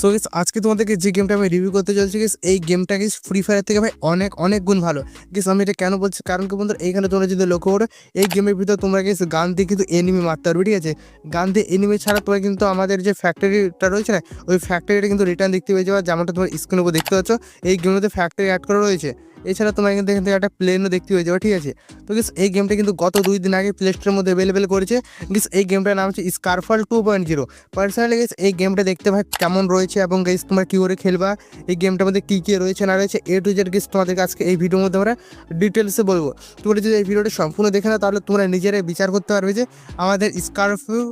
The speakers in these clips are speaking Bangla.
সো গেস আজকে তোমাদেরকে যে গেমটা আমি রিভিউ করতে চলছি গেস এই গেমটা গেস ফ্রি ফায়ার থেকে ভাই অনেক অনেক গুণ ভালো। গেস আমি এটা কেন বলছি? কারণ কি বন্ধুরা, এইখানে তোমরা যদি লক্ষ্য করো, এই গেমের ভিতরে তোমরা গেস গান দিয়ে কিন্তু এনিমি মারতে পারবে, ঠিক আছে? গান দিয়ে এনিমি ছাড়া তোমরা কিন্তু আমাদের যে ফ্যাক্টরিটা রয়েছে না, ওই ফ্যাক্টরিটা কিন্তু রিটার্ন দেখতে পেয়ে যাওয়া যেমনটা তোমার স্ক্রিনের উপর দেখতে পাচ্ছ, এই গেমের মধ্যে ফ্যাক্টরি অ্যাড করা রয়েছে। এছাড়া তোমার কিন্তু এখান থেকে একটা প্লেনও দেখতে পেয়ে যাবে, ঠিক আছে? তো গেস এই গেমটা কিন্তু গত দুই দিন আগে প্লে স্টোরের মধ্যে অ্যাভেলেবেল করেছে। গিস এই গেমটার নাম হচ্ছে Scarfall two point zero personally guess এই গেমটা দেখতে ভাই কেমন রয়েছে এবং গেস তোমরা কী করে খেলবা? এই গেমটার মধ্যে কী কী রয়েছে, না রয়েছে? এ টু জেড গেস তোমাদেরকে আজকে এই ভিডিওর মধ্যে আমরা ডিটেলসে বলব। তোমরা যদি এই ভিডিওটা সম্পূর্ণ দেখে না তাহলে তোমরা নিজেরাই বিচার করতে পারবে যে আমাদের স্কারফিউ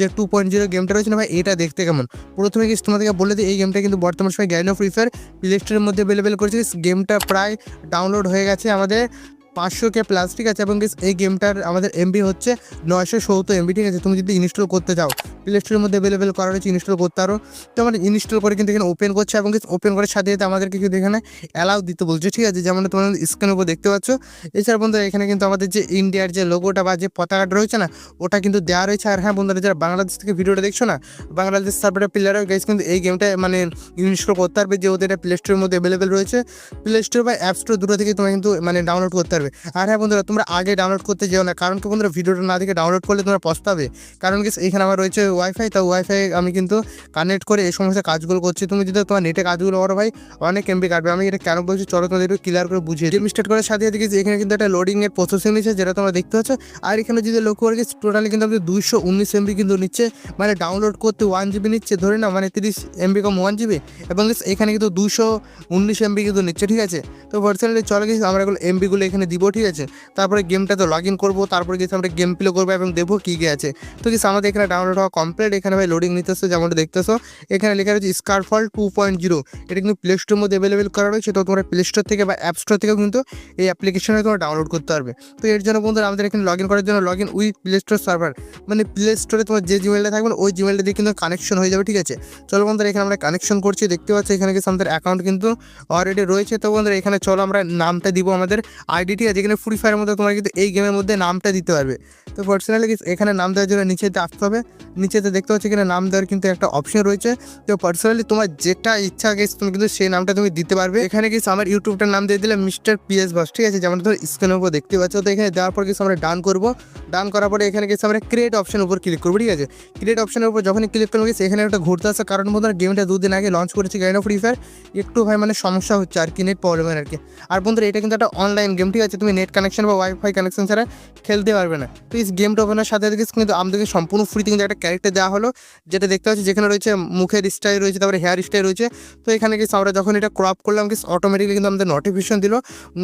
যে টু পয়েন্ট জিরো গেমটা রয়েছে না ভাই, এটা দেখতে কেমন? প্রথমে কিছু তোমাদেরকে বলে দিই, এই গেমটা কিন্তু বর্তমান সময় গ্যানো ফ্রি ফায়ার প্লে স্টোরের মধ্যে অ্যাভেলেবেল করেছে। গেমটা প্রায় ডাউনলোড হয়ে গেছে আমাদের। পাঁচশো কে প্লাস ঠিক আছে এবং এই গেমটার আমাদের এমবি হচ্ছে নয়শো সত্তর এমবি ঠিক আছে? তুমি যদি ইনস্টল করতে চাও প্লে স্টোরের মধ্যে অ্যাভেলেবেল করা রয়েছে ইনস্টল করতে পারো। তো আমরা ইনস্টল করে কিন্তু এখানে ওপেন করছে এবং ওপেন করার সাথে সাথে আমাদেরকে কিন্তু এখানে অ্যালাউ দিতে বলছে, ঠিক আছে? যেমন তোমরা স্ক্রিনের উপর দেখতে পাচ্ছ। এছাড়া বন্ধুরা, এখানে কিন্তু আমাদের যে ইন্ডিয়ার যে লোগোটা বা যে পতাকাটা রয়েছে না, ওটা কিন্তু দেওয়া রয়েছে। আর হ্যাঁ বন্ধুরা, যারা বাংলাদেশ থেকে ভিডিওটা দেখছ না, বাংলাদেশ সার্ভারের প্লেয়াররা গেছে কিন্তু এই গেমটা মানে ইনস্টল করতে পারবে যে ওদের প্লে স্টোরের মধ্যে অ্যাভেলেবেল রয়েছে। প্লে স্টোর বা অ্যাপ স্টোর দুটো থেকে তোমরা কিন্তু মানে ডাউনলোড করতে পারবে। আর হ্যাঁ বন্ধুরা, তোমরা আগে ডাউনলোড করতে যেও না, কারণ কি বন্ধুরা, ভিডিওটা না দেখে ডাউনলোড করলে তোমরা পস্তাবে। কারণ কি, এখানে আমার রয়েছে ওয়াইফাই তা ওয়াইফাই আমি কিন্তু কানেক্ট করে এই সমস্ত কাজগুলো করছি। তুমি যদি তোমার নেটে কাজগুলো করো ভাই, অনেক এমবি কাটবে। আমি এটা কেন বলছি, চলো তোমাদের একটু ক্লিয়ার করে বুঝিয়ে গেম স্টার্ট করার সাথে সাথে এখানে কিন্তু একটা লোডিং এর প্রসেসিং নিচ্ছে, যেটা তোমরা দেখতে পাচ্ছ। আর এখানে যদি লক্ষ্য করে টোটালি কিন্তু আমাদের দুইশো উনিশ এমবি কিন্তু নিচ্ছে। মানে ডাউনলোড করতে ওয়ান জিবি নিচ্ছে, ধরে না মানে তিরিশ এমবি কম ওয়ান জিবি এবং এখানে কিন্তু দুশো উনিশ এমবি কিন্তু নিচ্ছে, ঠিক আছে? তো পার্সোনালি চলে গেছি আমরা এগুলো এমবিগুলো এখানে দিব, ঠিক আছে? তারপরে গেমটাতে লগ ইন করব, তারপরে গেছি আমরা গেম প্লে করব এবং দেখব কী কী আছে। তো কিছু আমাদের এখানে ডাউনলোড হওয়া কমপ্লিট এখানে ভাই লোডিং নিতেছে, যেমনটা দেখতেছো। এখানে লেখা রয়েছে স্কারফল টু পয়েন্ট জিরো এটা কিন্তু প্লে স্টোর মধ্যে অ্যাভেলেবেল করা রয়েছে, তো তোমরা প্লে স্টোর থেকে বা অ্যাপ স্টোর থেকেও কিন্তু এই অ্যাপ্লিকেশনে তোমরা ডাউনলোড করতে পারবে। তো এর জন্য বন্ধুরা, আমাদের এখানে লগ ইন করার জন্য log in with Play Store server মানে প্লে স্টোরে তোমার যে জিমেলটা থাকবে ওই জিমেলটা দিয়ে কিন্তু কানেকশন হয়ে যাবে, ঠিক আছে? চলো বন্ধুরা, এখানে আমরা কানেকশন করছি, দেখতে পাচ্ছি এখানে কিন্তু আমাদের অ্যাকাউন্ট কিন্তু অলরেডি রয়েছে। তো বন্ধুরা, এখানে চলো আমরা নামটা দিব আমাদের আইডি ঠিক আছে এখানে ফ্রি ফায়ারের মধ্যে তোমরা কিন্তু এই গেমের মধ্যে নামটা দিতে পারবে। তো পার্সোনালি এখানে নাম দেওয়ার জন্য নিচেতে আসতে হবে। নিচেতে দেখতে পাচ্ছি এখানে নাম দেওয়ার কিন্তু একটা অপশন রয়েছে। তো পার্সোনালি তোমার যেটা ইচ্ছা গেছে তুমি কিন্তু সেই নামটা তুমি দিতে পারবে। এখানে কিছু আমার ইউটিউবটার নাম দিয়ে দিলে মিস্টার পিএস বস ঠিক আছে? যেমন ধর স্ক্রিনের উপর দেখতে পাচ্ছ, তো এখানে দেওয়ার পর কিছু আমরা ডান করব। ডান করার পরে এখানে কিছু আমরা ক্রিয়েট অপশনের উপর ক্লিক করব, ঠিক আছে? ক্রিয়েট অপশনের উপর যখনই ক্লিক করব এখানে একটা ঘুরতে আসছে। কারণ মতো গেমটা দুদিন আগে লঞ্চ করেছে গাইন ফ্রি ফায়ার একটু ভাই মানে সমস্যা হচ্ছে আর কি নেট প্রবলেমের আর কি। আর বন্ধুরা, এটা কিন্তু একটা অনলাইন গেম ঠিক আছে? তুমি নেট কানেকশন বা ওয়াইফাই কানেকশন ছাড়া খেলতে পারবে না। তো এই গেমটা ওপেনের সাথে সাথে কিন্তু আমাদেরকে সম্পূর্ণ ফ্রিতে কিন্তু একটা ক্যারেক্টার দেওয়া হলো, যেটা দেখতে পাচ্ছি যেখানে রয়েছে মুখের স্টাইল রয়েছে, তারপরে হেয়ার স্টাইল রয়েছে। তো এখানে গেছে আমরা যখন এটা ক্রপ করলাম কি অটোমেটিকলি কিন্তু আমাদের নোটিফিকেশন দিল।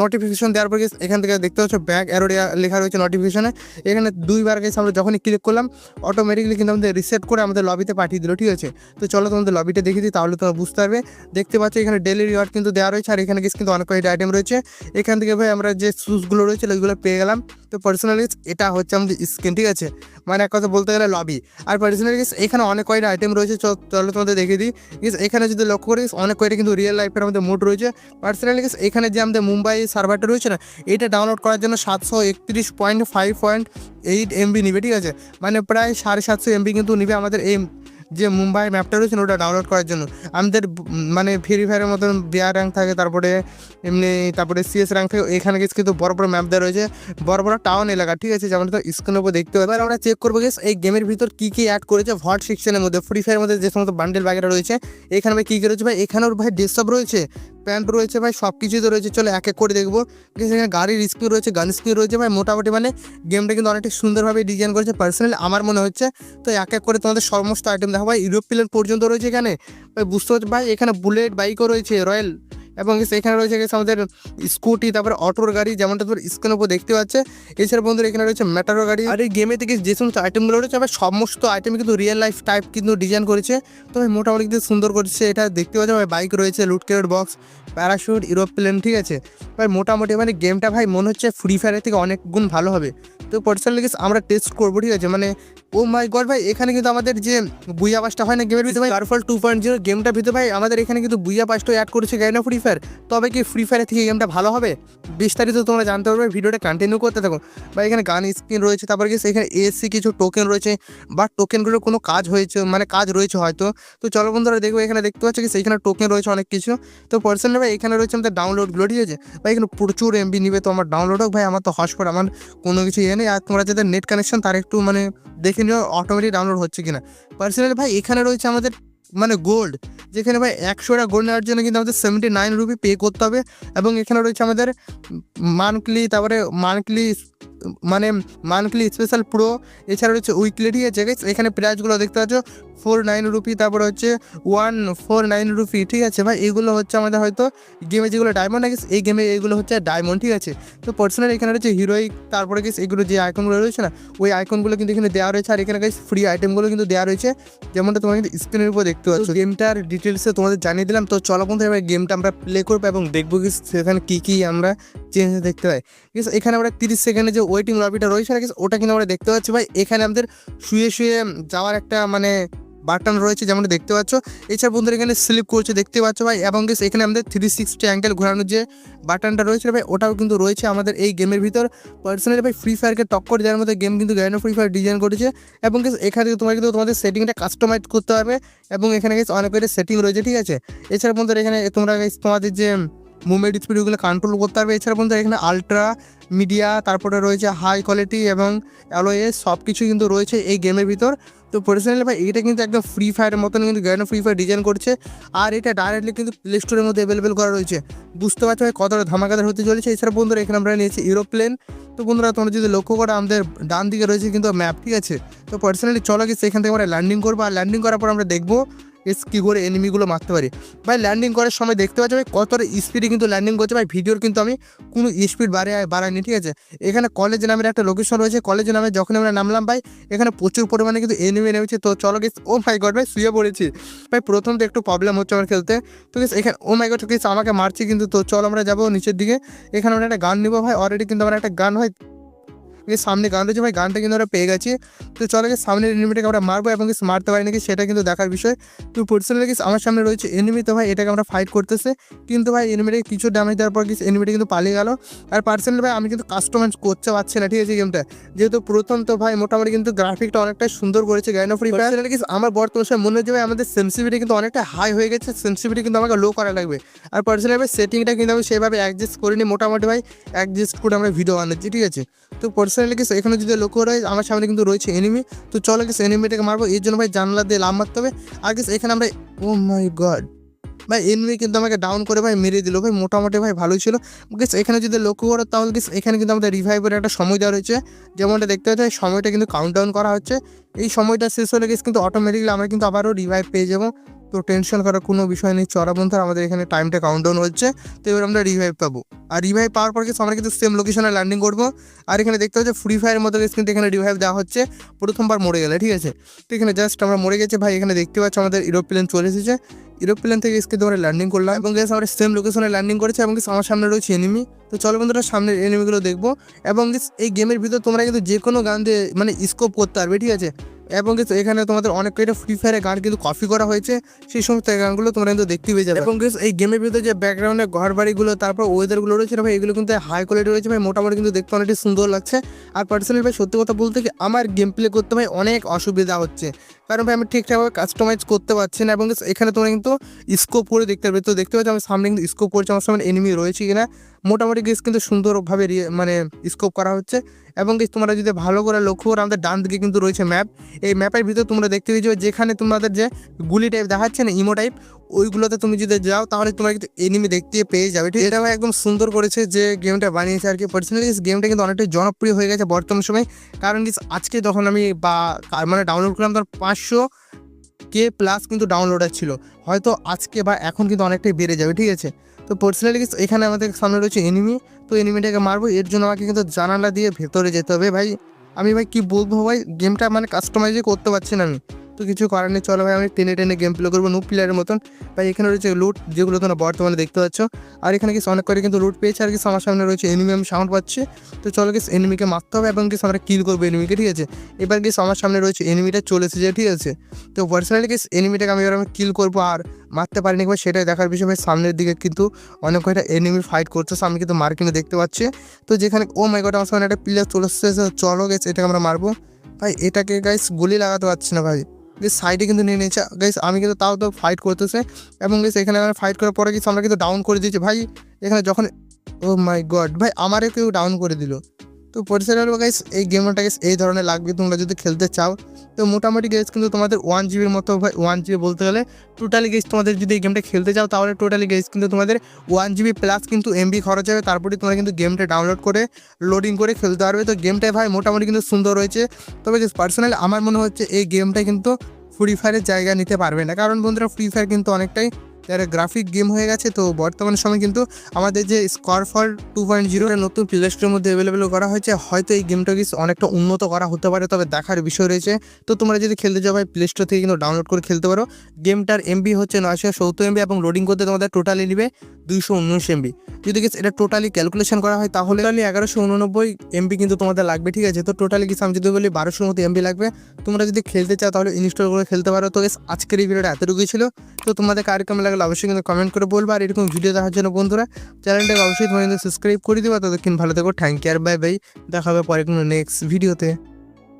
নোটিফিকেশন দেওয়ার পর এখান থেকে দেখতে পাচ্ছ ব্যাক অ্যারো লেখা রয়েছে নোটিফিকেশনে এখানে দুইবার গেছে আমরা যখনই ক্লিক করলাম অটোমেটিকলি কিন্তু আমাদের রিসেট করে আমাদের লবিতে পাঠিয়ে দিল, ঠিক আছে? তো চলো তোমাদের লবিটা দেখিয়ে দিই, তাহলে তোমরা বুঝতে পারবে। দেখতে পাচ্ছ এখানে ডেলি রিওয়ার্ড কিন্তু দেওয়া রয়েছে, আর এখানে গেছে কিন্তু অনেক কয়েকটা আইটেম রয়েছে। এখান থেকে ভাই, আমরা যে শুজগুলো রয়েছে ওইগুলো পেয়ে গেলাম। তো পার্সোনালি এটা হচ্ছে আমাদের স্কিন ঠিক আছে? মানে এক কথা বলতে গেলে লবি আর পার্সোনালি এখানে অনেক কয়টা আইটেম রয়েছে, চলো তোমাদের দেখিয়ে দিই। গেস এখানে যদি লক্ষ্য করিস অনেক কয়টা কিন্তু রিয়েল লাইফের আমাদের মোড রয়েছে। পার্সোনালি এখানে যে আমাদের মুম্বাই সার্ভারটা রয়েছে না, এটা ডাউনলোড করার জন্য সাতশো একত্রিশ point five point eight MB নিবে, ঠিক আছে? মানে প্রায় সাড়ে সাতশো এমবি কিন্তু নিবে আমাদের এই যে মুম্বাই ম্যাপটা রয়েছে ওটা ডাউনলোড করার জন্য। আমাদের মানে ফ্রি ফায়ারের মতন বিয়ার র্যাঙ্ক থাকে, তারপরে এমনি তারপরে সিএস র্যাঙ্ক থাকে, এখানে গেছে কিন্তু বড় বড় ম্যাপ দেওয়া রয়েছে। বড় বড় টাউন এলাকা, ঠিক আছে? যেমন তো স্ক্রিনের উপর দেখতে এবার আমরা চেক করব গেস এই গেমের ভিতর কী কী অ্যাড করেছে ভট সেকশনের মধ্যে? ফ্রি ফায়ারের মধ্যে যে সমস্ত বান্ডেল বাগেরা রয়েছে, এখানে ভাই কী কী রয়েছে ভাই? এখানেও ভাই ডেস্কটপ রয়েছে প্যান্ট রয়েছে ভাই সব কিছুই তো রয়েছে। চলো এক এক করে দেখব। এখানে গাড়ির স্ক্রিন রয়েছে গান স্ক্রিন রয়েছে ভাই। মোটামুটি মানে গেমটা কিন্তু অনেকটা সুন্দরভাবে ডিজাইন করেছে পার্সোনালি আমার মনে হচ্ছে। তো এক এক করে তোমাদের সমস্ত আইটেম দেখো ভাই ইউরোপ প্লেন পর্যন্ত রয়েছে এখানে। ভাই, বুঝতে পারছি ভাই, এখানে বুলেট বাইকও রয়েছে, রয়্যাল। এবং এখানে রয়েছে গেছে আমাদের স্কুটি তারপরে অটোর গাড়ি, যেমনটা তোর স্ক্রিনের উপর দেখতে পাচ্ছে। এছাড়া বন্ধুরা এখানে রয়েছে ম্যাটারো গাড়ি। আর এই গেমে থেকে যে সমস্ত আইটেমগুলো রয়েছে, আবার সমস্ত আইটেম কিন্তু রিয়েল লাইফ টাইপ কিন্তু ডিজাইন করেছে। তো ভাই, মোটামুটি কিন্তু সুন্দর করেছে। এটা দেখতে পাচ্ছ, ভাই বাইক রয়েছে লুট বক্স প্যারাশুট ইউরোপ্লেন ঠিক আছে? ভাই, মোটামুটি মানে গেমটা ভাই, মনে হচ্ছে ফ্রি ফায়ারের থেকে অনেক গুণ ভালো হবে। তো পার্সোনালি আমরা টেস্ট করব, ঠিক আছে? মানে ও মাই গড ভাই, এখানে কিন্তু আমাদের যে বুইয়া পাসটা হয় না গেমের ভিতরে, ভাই কারফল টু পয়েন্ট জিরো গেমটার ভিতরে, ভাই, আমাদের এখানে কিন্তু বুইয়া পাসটা অ্যাড করেছে গাইনা ফ্রি তবে কি ফ্রি ফায়ার থেকে গেমটা ভালো হবে? বিস্তারিত তোমরা জানতে পারবে, ভিডিওটা কন্টিনিউ করতে থাকো। বা এখানে গান স্ক্রিন রয়েছে, তারপরে কি এখানে এসি কিছু টোকেন রয়েছে, বা টোকেনগুলোর কোনো কাজ হয়েছে মানে কাজ রয়েছে হয়তো। তো চলো বন্ধুরা দেখব এখানে দেখতে পাচ্ছ কি সেইখানে টোকেন রয়েছে অনেক কিছু। তো পার্সোনালি ভাই, এখানে রয়েছে আমাদের ডাউনলোডগুলো ঠিক আছে? ভাই, এখানে প্রচুর এমবি নিবে তো আমার ডাউনলোড হোক, ভাই, আমার তো হসপট আমার কোনো কিছু ইয়ে নেই। আর তোমরা যাদের নেট কানেকশন তার একটু মানে দেখে নিও অটোমেটিক ডাউনলোড হচ্ছে কিনা। পার্সোনালি ভাই, এখানে রয়েছে আমাদের মানে গোল্ড যেখানে ভাই একশোটা গোল্ড নেওয়ার জন্য কিন্তু আমাদের সেভেন্টি নাইন রুপি পে করতে হবে এবং এখানে রয়েছে আমাদের মান্থলি তারপরে মান্থলি মানে মান্থলি স্পেশাল প্রো এছাড়া রয়েছে উইকলি ঠিক আছে? এখানে প্রাইসগুলো দেখতে পাচ্ছ ফোর নাইন রুপি তারপরে হচ্ছে ওয়ান ফোর নাইন রুপি ঠিক আছে ভাই? এগুলো হচ্ছে আমাদের হয়তো গেমে যেগুলো ডায়মন্ড আছে এই গেমে এগুলো হচ্ছে ডায়মন্ড ঠিক আছে? তো পার্সোনাল এখানে রয়েছে হিরোইক তারপরে গেছে এগুলো যে আইকনগুলো রয়েছে না, ওই আইকনগুলো কিন্তু এখানে দেওয়া রয়েছে, আর এখানে গেছে ফ্রি আইটেমগুলো কিন্তু দেওয়া রয়েছে, যেমনটা তোমরা কিন্তু স্ক্রিনের উপর দেখতে পাচ্ছ। গেমটার ডিটেলসে তোমাদের জানিয়ে দিলাম, তো চলো বন্ধু এবার গেমটা আমরা প্লে করব এবং দেখব কি সেখানে কী কী আমরা চেঞ্জ দেখতে পাই। এখানে আমরা তিরিশ সেকেন্ডে যে ওয়েটিং লবিটা রয়েছে না ওটা কিন্তু আমরা দেখতে পাচ্ছি ভাই। এখানে আমাদের শুয়ে শুয়ে যাওয়ার একটা মানে বাটন রয়েছে যেমন দেখতে পাচ্ছ। এছাড়া বন্ধুরা এখানে স্লিপ করছে, দেখতে পাচ্ছ ভাই। এবং এখানে আমাদের থ্রি সিক্সটি অ্যাঙ্গেল ঘোরানোর যে বাটনটা রয়েছে ভাই, ওটাও কিন্তু রয়েছে আমাদের এই গেমের ভিতর। পার্সোনালি ভাই ফ্রি ফায়ারকে টক্কর দেওয়ার মধ্যে গেম কিন্তু গ্যানো ফ্রি ফায়ার ডিজাইন করেছে। এবং এখানে তোমরা কিন্তু তোমাদের সেটিংটা কাস্টমাইজ করতে পারবে এবং এখানে অনেক সেটিং রয়েছে, ঠিক আছে? এছাড়া বন্ধুরা এখানে তোমরা তোমাদের যে মুভমেন্ট স্পিডগুলো কন্ট্রোল করতে পারবে। এছাড়া বন্ধুরা এখানে আলট্রা মিডিয়া তারপরে রয়েছে হাই কোয়ালিটি এবং অ্যালোয়ে সব কিছু কিন্তু রয়েছে এই গেমের ভিতর। তো পার্সোনালি ভাই, এটা কিন্তু একদম ফ্রি ফায়ারের মতন কিন্তু গ্যানো ফ্রি ফায়ার ডিজাইন করছে। আর এটা ডাইরেক্টলি কিন্তু প্লে স্টোরের মধ্যে অ্যাভেলেবেল করা রয়েছে। বুঝতে পারছ ভাই, কতটা ধামাকাদার হতে চলেছে। এছাড়া বন্ধুরা এখানে আমরা নিয়েছি এরোপ্লেন তো বন্ধুরা, তোমরা যদি লক্ষ্য করো, আমাদের ডান দিকে রয়েছে কিন্তু ম্যাপ ঠিক আছে? তো পার্সোনালি চলো কি সেখান থেকে আমরা ল্যান্ডিং করব। আর ল্যান্ডিং করার পর আমরা দেখব কী করে এনিমিগুলো মারতে পারি? ভাই ল্যান্ডিং করার সময় দেখতে পাচ্ছি ভাই কতটা স্পিডে কিন্তু ল্যান্ডিং করছে ভাই। ভিডিওর কিন্তু আমি কোনো স্পিড বাড়ে বাড়াইনি ঠিক আছে? এখানে কলেজ নামের একটা লোকেশন রয়েছে। কলেজ নামে যখন আমরা নামলাম ভাই এখানে প্রচুর পরিমাণে কিন্তু এনিমি নেমেছে। তো চলো গেছি ও মাই গড ভাই শুয়ে পড়েছি। ভাই প্রথম তো একটু প্রবলেম হচ্ছে আমার খেলতে। তো guys, এখানে ও মাই গড কিছু আমাকে মারছি কিন্তু। তো চল আমরা যাব নিচের দিকে। এখানে আমরা একটা গান নিবো ভাই। অলরেডি কিন্তু আমার একটা গান হয়। সামনে গান রয়েছে ভাই গানটা কিন্তু আমরা পেয়ে গেছি। তো চলো গেছে সামনের এনিমিটাকে আমরা মারবো এবং কিছু মারতে পারি নাকি সেটা কিন্তু দেখার বিষয়। তো পার্সোনালি কিছু আমার সামনে রয়েছে এনিমি তো ভাই এটাকে আমরা ফাইট করতেছে। কিন্তু ভাই এনিমিটাকে কিছু ড্যামেজ দেওয়ার পর কিছু এনিমিটা কিন্তু পালিয়ে গেল। আর পার্সোনালি ভাই, আমি কিন্তু কাস্টমাইজ করতে পারছি না, ঠিক আছে গেমটা যেহেতু প্রথম তো ভাই মোটামুটি কিন্তু গ্রাফিকটা অনেকটাই সুন্দর করেছে গাইন অফ ফ্রি আমার বর্তমান সময় মনে হচ্ছে ভাই আমাদের সেন্সিভিটি কিন্তু অনেকটা হাই হয়ে গেছে সেন্সিভিটি কিন্তু আমাকে লো করা লাগবে। আর পার্সোনালি ভাই সেটিংটা কিন্তু আমি সেভাবে অ্যাডজাস্ট করিনি, মোটামুটি ভাই অ্যাডজাস্ট করে আমরা ভিডিও বানাচ্ছি, ঠিক আছে। তো পার্সোনালি কিছু এখানে যদি লক্ষ্য রয়েছে আমার সামনে কিন্তু রয়েছে এনিমি তো চলো কিছু এনিমিটাকে মারবো, এর জন্য ভাই জানলা দিয়ে লাভ মারতে হবে। আর কিছু এখানে আমরা ও মাই গড ভাই এনিমি কিন্তু আমাকে ডাউন করে ভাই মেরে দিল। ভাই, মোটামুটি ভাই ভালোই ছিল। গেস এখানে যদি লক্ষ্য করো, তাহলে গেস এখানে কিন্তু আমাদের রিভাইভের একটা সময় দেওয়া রয়েছে। যেমনটা দেখতে পাচ্ছি সময়টা কিন্তু কাউন্ট ডাউন করা হচ্ছে। এই সময়টা শেষ হলে গেস কিন্তু অটোমেটিকলি আমরা কিন্তু আবারও রিভাইভ পেয়ে যাব। তো টেনশন করার কোনো বিষয় নেই। চড়া বন্ধু আমাদের এখানে টাইমটা কাউন্ট ডাউন হচ্ছে। তো এবার আমরা রিভাইভ পাবো। আর রিভাইভ পাওয়ার পর কিন্তু আমরা কিন্তু সেম লোকেশনে ল্যান্ডিং করব। আর এখানে দেখতে হচ্ছে ফ্রি ফায়ারের মতো কিন্তু এখানে রিভাইভ দেওয়া হচ্ছে। প্রথমবার মরে গেলে, ঠিক আছে? তো এখানে জাস্ট আমরা মরে গেছে। ভাই, এখানে দেখতে পাচ্ছ আমাদের এরোপ্লেন চলে এসেছে। এরোপ্লেন থেকে এসকে আমরা ল্যান্ডিং করলাম এবং গেস আমরা সেম লোকেশনে ল্যান্ডিং করেছে এবং আমার সামনে রয়েছে এনিমি তো চলো বন্ধুরা, সামনের এনিমিগুলো দেখব। এবং এই গেমের ভিতর তোমরা কিন্তু যে কোনো গান দিয়ে মানে স্কোপ করতে পারবে, ঠিক আছে? এবং এখানে তোমাদের অনেক কয়টা ফ্রি ফায়ারের গান কিন্তু কপি করা হয়েছে। সেই সমস্ত গানগুলো তোমরা কিন্তু দেখতে পেয়ে যাবে। এবং এই গেমের ভিতরে যে ব্যাকগ্রাউন্ডে ঘর বাড়িগুলো তারপর ওয়েদারগুলো রয়েছে ভাই, এগুলো কিন্তু হাই কোয়ালিটি রয়েছে ভাই, মোটামুটি কিন্তু দেখতে অনেকটা সুন্দর লাগছে। আর পার্সোনালি ভাই, সত্যি কথা বলতে কি, আমার গেম প্লে করতে ভাই অনেক অসুবিধা হচ্ছে। কারণ ভাই, আমি ঠিকঠাকভাবে কাস্টমাইজ করতে পারছি না এবং এখানে তোমরা কিন্তু স্কোপ করে দেখতে পারবে। তো দেখতে পাচ্ছ আমি সামনে কিন্তু স্কোপ করছে, আমার সামনে এনিমি রয়েছে কিনা। মোটামুটি গেস কিন্তু সুন্দরভাবে মানে স্কোপ করা হচ্ছে। এবং guys, তোমরা যদি ভালো করে লক্ষ্য করো, আমাদের ডান দিকে কিন্তু রয়েছে ম্যাপ এই ম্যাপের ভিতরে তোমরা দেখতে পেয়েছ যেখানে তোমাদের যে গুলি টাইপ দেখাচ্ছে না ইমো টাইপ ওইগুলোতে তুমি যদি যাও, তাহলে তোমরা কিন্তু এনিমি দেখতে পেয়ে যাবে, ঠিক এটা একদম সুন্দর করেছে যে গেমটা বানিয়েছে আর কি। পার্সোনালি গেমটা কিন্তু অনেকটাই জনপ্রিয় হয়ে গেছে বর্তমান সময়ে। কারণ আজকে যখন আমি বা মানে ডাউনলোড করলাম তখন পাঁচশো কে প্লাস কিন্তু ডাউনলোডার ছিল। হয়তো আজকে বা এখন কিন্তু অনেকটাই বেড়ে যাবে, ঠিক আছে? তো পার্সোনালি এখানে আমাদের সামনে রয়েছে এনিমি তো এনিমিটাকে মারবো, এর জন্য আমাকে কিন্তু জানালা দিয়ে ভেতরে যেতে হবে ভাই। আমি ভাই কি বলব ভাই গেমটা মানে কাস্টমাইজই করতে পারছি না আমি। তো কিছু করার নেই। চলো ভাই, আমি টেনে টেনে গেম প্লে করব নো প্লেয়ারের মতন। ভাই, এখানে রয়েছে লুট যেগুলো তোমরা বর্তমানে দেখতে পাচ্ছ। আর এখানে কিছু অনেক করে কিন্তু লুট পেয়েছে। আর কিছু আমার সামনে রয়েছে এনিমি আমি সাউন্ড পাচ্ছি। তো চলো কিছু এনিমিকে মারতে হবে এবং কিছু আমরা কিল করব এনিমিকে ঠিক আছে? এবার কিছু আমার সামনে রয়েছে এনিমিটা চলে এসেছে, ঠিক আছে? তো পার্সোনালি কিছু এনিমিটাকে আমি এবার আমি কিল করব আর মারতে পারিনি একবার সেটাই দেখার বিষয় ভাই। সামনের দিকে কিন্তু অনেক কয়টা এনিমি ফাইট করতেছে, আমি কিন্তু মার্কিনে দেখতে পাচ্ছি। তো যেখানে ও মাই গড আমার সামনে একটা প্লেয়ার চলে এসেছে। চলো গেছে এটাকে আমরা মারবো। ভাই, এটাকে গাইস গুলি লাগাতে পারছি না ভাই। যে সাইডে কিন্তু নিয়ে নিয়েছে। গাইস আমি কিন্তু তাও তো ফাইট করতেছে। এবং গেস এখানে ফাইট করার পরে কিছু আমরা কিন্তু ডাউন করে দিয়েছি। ভাই, এখানে যখন ও মাই গড ভাই, আমারও কেউ ডাউন করে দিল। তো পরিষ্কার গাইস এই গেমটা গাইস এই ধরনের লাগবে তোমরা যদি খেলতে চাও, তো মোটামুটি গেস কিন্তু তোমাদের ওয়ান জিবির মতো ওয়ান জিবি বলতে গেলে টোটালি গেস তোমাদের যদি এই গেমটা খেলতে চাও, তাহলে টোটালি গেস কিন্তু তোমাদের ওয়ান জিবি প্লাস কিন্তু এমবি খরচ হবে, তারপরে তোমরা কিন্তু গেমটা ডাউনলোড করে লোডিং করে খেলতে পারবে। তো গেমটাই ভাই, মোটামুটি কিন্তু সুন্দর রয়েছে। তবে গেস পার্সোনালি আমার মনে হচ্ছে এই গেমটা কিন্তু ফ্রি ফায়ারের জায়গা নিতে পারবে না। কারণ বন্ধুরা ফ্রি ফায়ার কিন্তু অনেকটাই যারা গ্রাফিক গেম হয়ে গেছে, তো বর্তমান সময় কিন্তু আমাদের যে স্করফল টু পয়েন্ট জিরো নতুন প্লে স্টোরের মধ্যে অ্যাভেলেবেল করা হয়েছে, হয়তো এই গেমটা কিছু অনেকটা উন্নত করা হতে পারে, তবে দেখার বিষয় রয়েছে। তো তোমরা যদি খেলতে যাও ভাই প্লে স্টোর থেকে কিন্তু ডাউনলোড করে খেলতে পারো। গেমটার এমবি হচ্ছে নয়শো সত্তর এমবি এবং লোডিং করতে তোমাদের টোটালি নেবে দুইশো উনিশ এমবি যদি কিছু এটা টোটালি ক্যালকুলেশন করা হয়, তাহলে টোটালি এগারোশো উননব্বই এমবি কিন্তু তোমাদের লাগবে, ঠিক আছে? তো টোটালি কিছু আমি যদি বলি বারোশোর মতো এমবি লাগবে। তোমরা যদি খেলতে চাও, তাহলে ইনস্টল করে খেলতে পারো। তো আজকের এই ভিডিওটা এতটুকুই ছিল। তো তোমাদের কার লাগলে অবশ্যই কিন্তু কমেন্ট করে বলব। আর এরকম ভিডিও দেখার জন্য বন্ধুরা চ্যানেলটাকে অবশ্যই তোমার সাবস্ক্রাইব করে দিবা। ততক্ষণ ভালো থেকো। থ্যাংক ইউ আর বাই বাই দেখা হবে পরে কোনো নেক্সট ভিডিওতে